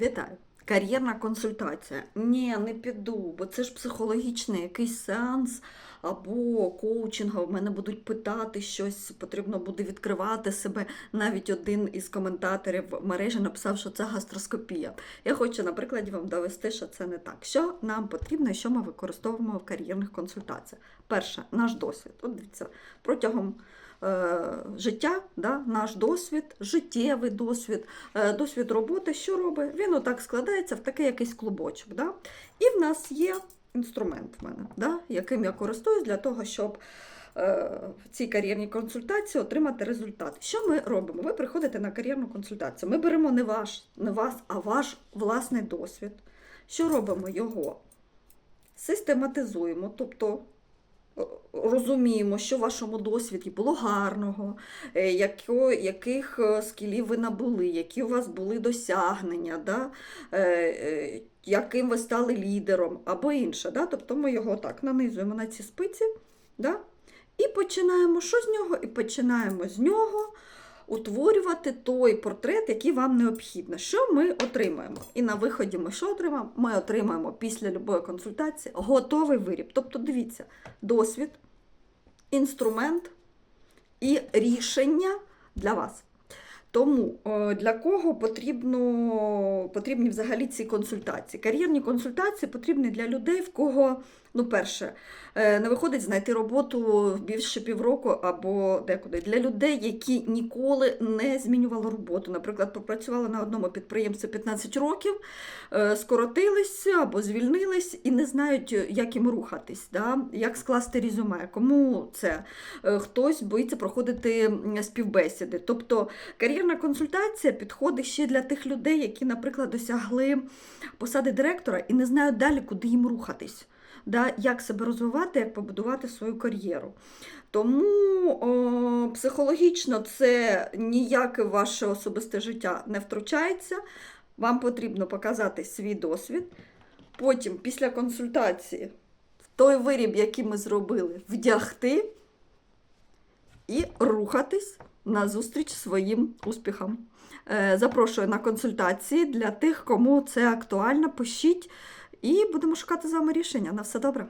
Вітаю! Кар'єрна консультація. Ні, не піду, бо це ж психологічний якийсь сеанс або коучинг, в мене будуть питати щось, потрібно буде відкривати себе. Навіть один із коментаторів мережі написав, що це гастроскопія. Я хочу на прикладі вам довести, що це не так. Що нам потрібно і що ми використовуємо в кар'єрних консультаціях? Перше, наш досвід. От дивіться, протягом е, життя, да, наш досвід, життєвий досвід, е, досвід роботи, що робить? Він отак складається в такий якийсь клубочок. Да? І в нас є інструмент в мене, да, яким я користуюсь для того, щоб е, в цій кар'єрній консультації отримати результат. Що ми робимо? Ви приходите на кар'єрну консультацію. Ми беремо не ваш, не вас, а ваш власний досвід. Що робимо? Його систематизуємо, тобто розуміємо, що в вашому досвіді було гарного, е, яких е, скілів ви набули, які у вас були досягнення, да? е, яким ви стали лідером або інше. Да? Тобто ми його так нанизуємо на ці спиці да? і починаємо що з нього? І починаємо з нього утворювати той портрет, який вам необхідно. Що ми отримаємо? І на виході ми що отримаємо? Ми отримаємо після любої консультації готовий виріб. Тобто, дивіться, досвід, інструмент і рішення для вас. Тому е, для кого потрібно, потрібні взагалі ці консультації? Кар'єрні консультації потрібні для людей, в кого, ну, перше, е, не виходить знайти роботу більше півроку або декуди. Для людей, які ніколи не змінювали роботу. Наприклад, попрацювали на одному підприємстві 15 років, е, скоротились або звільнились і не знають, як їм рухатись, да? як скласти резюме. Кому це? Хтось боїться проходити співбесіди. Тобто кар'єрна консультація підходить ще для тих людей, які, наприклад, досягли посади директора і не знають далі, куди їм рухатись. Да, як себе розвивати, як побудувати свою кар'єру. Тому о, психологічно це ніяке ваше особисте життя не втручається. Вам потрібно показати свій досвід. Потім, після консультації, той виріб, який ми зробили, вдягти і рухатись назустріч своїм успіхам. Е, Запрошую на консультації для тих, кому це актуально. Пишіть і будемо шукати з вами рішення. На все добре.